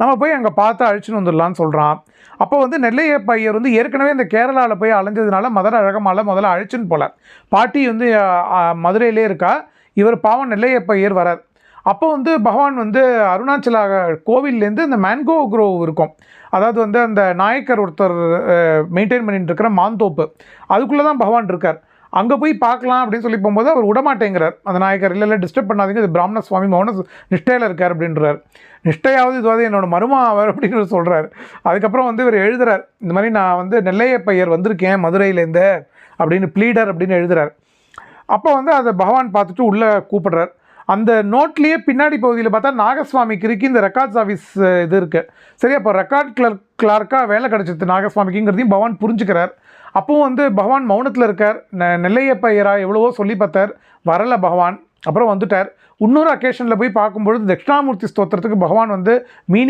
நம்ம போய் அங்கே பார்த்து அழிச்சுன்னு வந்துடலான்னு சொல்கிறான் அப்போ வந்து நெல்லையப்ப ஐயர் வந்து ஏற்கனவே இந்த கேரளாவில் போய் அலைஞ்சதுனால மதுரை அழகமால முதல்ல அழிச்சுன்னு போல. பாட்டி வந்து மதுரையிலே இருக்கா. இவர் பாவம் நெல்லையப்ப ஐயர் வரார். அப்போ வந்து பகவான் வந்து அருணாச்சல கோவில்லேருந்து இந்த மேங்கோ குரோவ் இருக்கும். அதாவது வந்து அந்த நாயக்கர் ஒருத்தர் மெயின்டைன் பண்ணிட்டு இருக்கிற மாந்தோப்பு அதுக்குள்ளே தான் பகவான் இருக்கார். அங்கே போய் பார்க்கலாம் அப்படின்னு சொல்லி போகும்போது அவர் விடமாட்டேங்கிறார். அந்த நாயக்கர் இல்லை இல்லை டிஸ்டர்ப் பண்ணாதீங்க. இது பிராமண சுவாமி மௌன நிஷ்டையில் இருக்கார் அப்படின்றார். நிஷ்டையாவது இதுவாது என்னோட மருமா அவர் அப்படின்னு சொல்கிறார் அதுக்கப்புறம் வந்து இவர் எழுதுறார் இந்த மாதிரி நான் வந்து நெல்லையப்பையர் வந்திருக்கேன் மதுரையிலேருந்து அப்படின்னு ப்ளீடர் அப்படின்னு எழுதுறார். அப்போ வந்து அதை பகவான் பார்த்துட்டு உள்ளே கூப்பிடுறார். அந்த நோட்லேயே பின்னாடி பகுதியில் பார்த்தா நாகசுவாமி கிறுக்கி இந்த ரெக்கார்ட்ஸ் ஆஃபீஸ் இது இருக்குது சரி அப்போ ரெக்கார்ட் கிளர்க் கிளார்க்காக வேலை கிடச்சிது நாகசுவாமிக்குங்கிறதையும் பகவான் புரிஞ்சுக்கிறார். அப்பவும் வந்து பகவான் மௌனத்தில் இருக்கார். நெ- நெல்லையப்பையரா எவ்வளவோ சொல்லி பார்த்தார். வரல பகவான். அப்புறம் வந்துட்டார். இன்னொரு அக்கேஷனில் போய் பார்க்கும்பொழுது தட்சிணாமூர்த்தி ஸ்தோத்திரத்துக்கு பகவான் வந்து மீனிங்